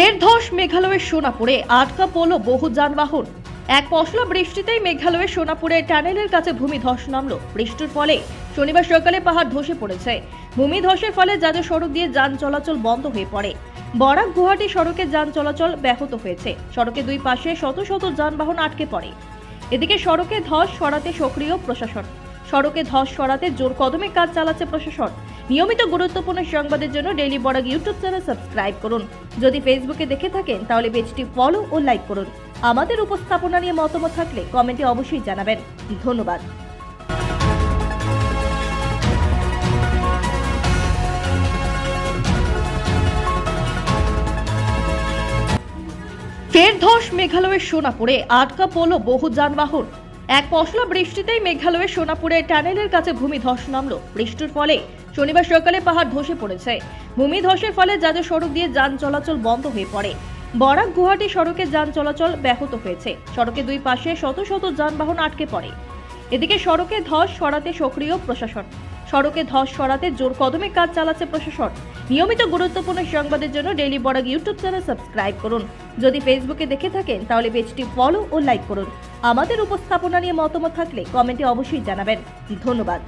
ফের ধস মেঘালয়ের সোনাপুরে আটকা পড়ল বহু যানবাহন। এক পশলা বৃষ্টিতেই মেঘালয়ের সোনাপুরে টানেলের কাছে ভূমি ধস নামলো। বৃষ্টির ফলে শনিবার সকালে পাহাড় ধসে পড়েছে। ভূমি ধসের ফলে জাতীয় সড়ক দিয়ে যান চলাচল বন্ধ হয়ে পড়ে। বরাক গুয়াহাটি সড়কে যান চলাচল ব্যাহত হয়েছে। সড়কে দুই পাশে শত শত যানবাহন আটকে পড়ে। এদিকে সড়কে ধস সরাতে সক্রিয় প্রশাসন। সড়কে ধস সরাতে জোর কদমে কাজ চালাচ্ছে প্রশাসন। নিয়মিত গুরুত্বপূর্ণ সংবাদের জন্য daily Barak YouTube channel subscribe করুন। যদি ফেসবুকে দেখে থাকেন, তাহলে পেজটি ফলো ও লাইক করুন। আমাদের উপস্থাপনা নিয়ে মতামত থাকলে কমেন্টে অবশ্যই জানাবেন। ধন্যবাদ। ফের ধস মেঘালয়ের সোনাপুরে আটকা পড়ল বহু যানবাহন। এক পশলা বৃষ্টিতেই মেঘালয়ের সোনাপুরে টানেলের কাছে ভূমি ধস নামলো। বৃষ্টির ফলে শনিবার সকালে পাহাড় ধসে পড়েছে। ভূমি ধসের ফলে জাতীয় সড়ক দিয়ে যান চলাচল বন্ধ হয়ে পড়ে। বরাক গুহাটি সড়কে যান চলাচল ব্যাহত হয়েছে। সড়কে দুই পাশে শত শত যানবাহন আটকে পড়ে। এদিকে সড়কে ধস সরাতে সক্রিয় প্রশাসন। সড়কে ধস সরাতে জোর কদমে কাজ চালাচ্ছে প্রশাসন। নিয়মিত গুরুত্বপূর্ণ সংবাদের জন্য daily Barak YouTube channel subscribe করুন। যদি ফেসবুকে দেখে থাকেন, তাহলে পেজটি ফলো ও লাইক করুন। আমাদের উপস্থাপনা নিয়ে মতামত থাকলে কমেন্টে অবশ্যই জানাবেন। ধন্যবাদ।